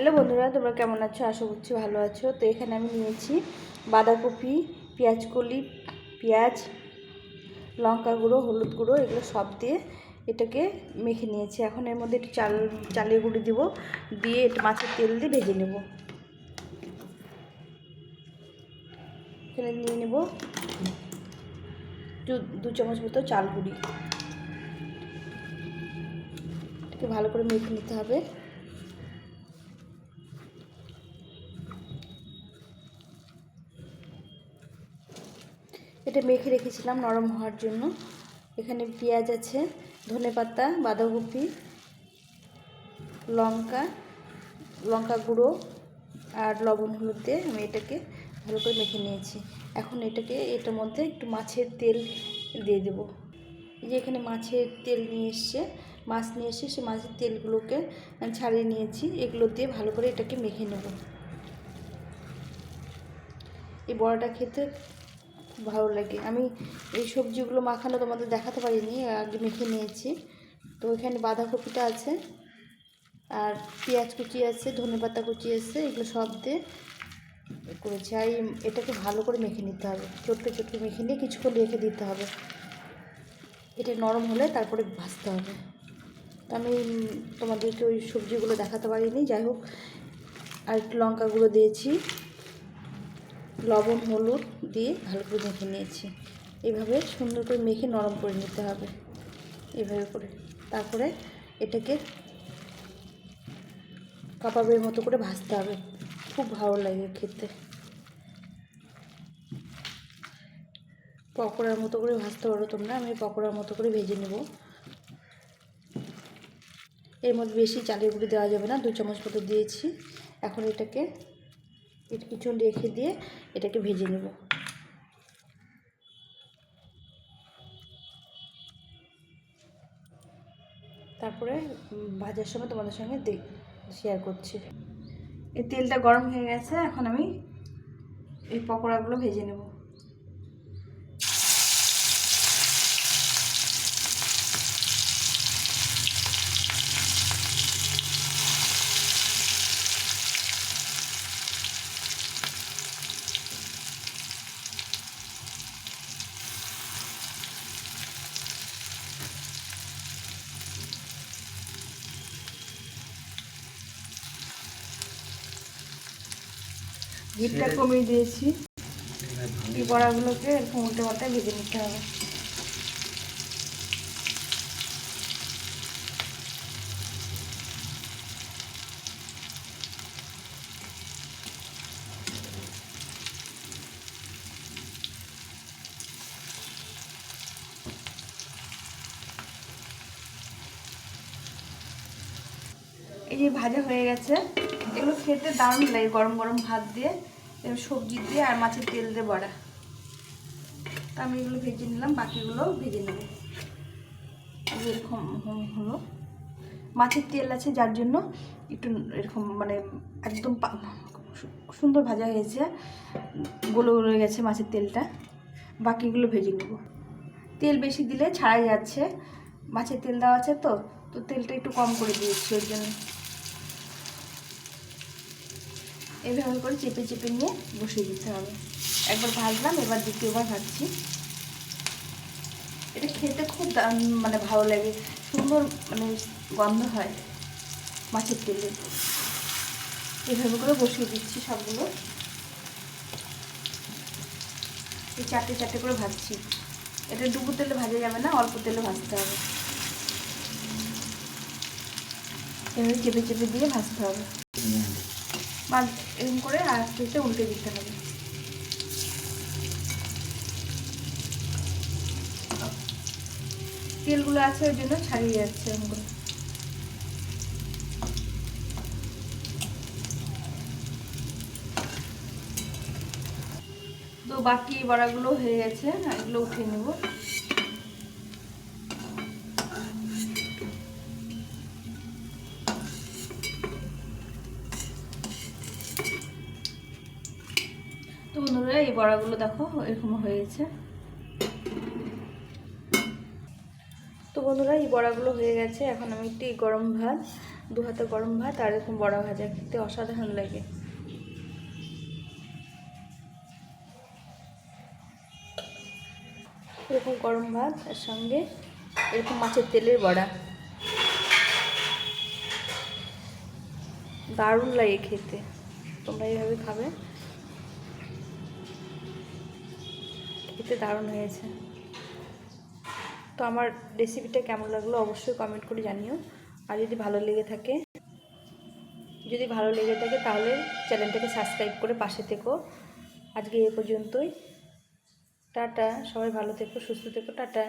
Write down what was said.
Hello বন্ধুরা, তোমরা কেমন আছো? আশা করছি ভালো আছো। তো এখানে আমি নিয়েছি বাঁধাকপি পেঁয়াজ কলি পেঁয়াজ, লঙ্কা গুঁড়ো, হলুদ গুঁড়ো, এগুলো সব দিয়ে এটাকে মেখে নিয়েছি। এখন এর মধ্যে একটু চাল, চালের গুঁড়ি দিব, দিয়ে একটু মাছের তেল দিয়ে ভেজে নেব। এখানে নিয়ে নেব দু চামচ মতো চাল গুঁড়ি। এটাকে ভালো করে মেখে নিতে হবে। এটা মেখে রেখেছিলাম নরম হওয়ার জন্য। এখানে পেঁয়াজ আছে, ধনে পাতা, বাঁধাকপি, লঙ্কা লঙ্কা গুঁড়ো আর লবণ হলুদ দিয়ে আমি এটাকে ভালো করে মেখে নিয়েছি। এখন এটাকে, এটার মধ্যে একটু মাছের তেল দিয়ে দেবো। যে এখানে মাছের তেল নিয়ে এসছে, মাছ নিয়ে এসে সে মাছের তেলগুলোকে ছাড়িয়ে নিয়েছি, এগুলো দিয়ে ভালো করে এটাকে মেখে নেব। এই বড়াটা খেতে ভালো লাগে। আমি এই সবজিগুলো মাখানো তোমাদের দেখাতে পারিনি, আগে মেখে নিয়েছি। তো এখানে বাঁধাকপিটা আছে, আর পেঁয়াজ কুচি আছে, ধনেপাতা কুচি আছে, এগুলো সব দিয়ে করেছি। আর এটাকে ভালো করে মেখে নিতে হবে, চটকে চটকে মেখে নিয়ে কিছুক্ষণ রেখে দিতে হবে। এটা নরম হলে তারপরে ভাজতে হবে। তো আমি তোমাদেরকে ওই সবজিগুলো দেখাতে পারিনি। যাই হোক আর একটু লঙ্কা গুঁড়ো দিয়েছি। লবণ, হলুদ দিয়ে ভালো করে মেখে নিয়েছি। এভাবে সুন্দর করে মেখে নরম করে নিতে হবে। এভাবে করে। তারপরে এটাকে কাবাবের মতো করে ভাজতে হবে। খুব ভালো লাগে খেতে। পকোড়ার মতো করে ভাজতে পারো তোমরা। আমি পকোড়ার মতো করে ভেজে নেব। এর মধ্যে বেশি চালের গুঁড়ি দেওয়া যাবে না। দু চামচ মতো দিয়েছি। এখন এটাকে এর কিছু রেখে দিয়ে এটাকে ভেজে নেব। তারপরে ভাজার সময় তোমাদের সঙ্গে শেয়ার করছি। এই তেলটা গরম হয়ে গেছে, এখন আমি এই পকোড়াগুলো ভেজে নেব। হিটটা কমিয়ে দিয়েছি। এই বড়াগুলোকে এরকম উল্টে পাল্টায় ভেজে নিতে হবে। এই যে ভাজা হয়ে গেছে। এগুলো খেতে দারুণ লাগে গরম গরম ভাত দিয়ে সবজি দিয়ে আর মাছের তেল দিয়ে বড়া। তা আমি এগুলো ভেজে নিলাম, বাকিগুলো ভেজে নেব। এরকম হলো। মাছের তেল আছে, যার জন্য একটু এরকম মানে একদম সুন্দর ভাজা হয়েছে, গলে গলে গেছে মাছের তেলটা। বাকিগুলো ভেজে নেব। তেল বেশি দিলে ছাড়াই যাচ্ছে। মাছের তেল দেওয়া আছে তো তো তেলটা একটু কম করে দিয়েছি, ওর জন্য। এইভাবে করে চেপে চেপে নিয়ে বসিয়ে দিতে হবে। একবার ভাজলাম, এবার দ্বিতীয়বার ভাজছি। এটা খেতে খুব মানে ভালো লাগে, সুন্দর মানে গন্ধ হয় মাছের তেলে। এইভাবে করে বসিয়ে দিচ্ছি সবগুলো। এই চারটে চারটে করে ভাজছি। এটা ডুবো তেলে ভাজা যাবে না, অল্প তেলে ভাজতে হবে। এভাবে চেপে চেপে দিয়ে ভাজতে হবে। বা এরকম করে আস্তে আস্তে উল্টে দিতে হবে। তেলগুলো আছে ওই জন্য ছাড়িয়ে যাচ্ছে এরকম তো বাকি বড়াগুলো হয়ে গেছে এগুলো উঠিয়ে নেব। তো বন্ধুরা, এই বড়াগুলো দেখো, এরকম হয়ে গেছে তো বন্ধুরা, এই বড়াগুলো হয়ে গেছে। এখন আমি একটু গরম ভাত, দু হাতে গরম ভাত, আর এরকম বড়া ভাজা খেতে অসাধারণ লাগে। এরকম গরম ভাত, আর সঙ্গে এরকম মাছের তেলের বড়া। দারুণ লাগে খেতে। তোমরা এইভাবে খাবে। খেতে দারুণ হয়েছে। তো আমার রেসিপিটা কেমন লাগল অবশ্যই কমেন্ট করে জানিও। আর যদি ভালো লেগে থাকে, যদি ভালো লেগে থাকে তাহলে চ্যানেলটাকে সাবস্ক্রাইব করে পাশে থেকো। আজকে এ পর্যন্তই। টাটা, সবাই ভালো থেকো, সুস্থ থেকো, টাটা।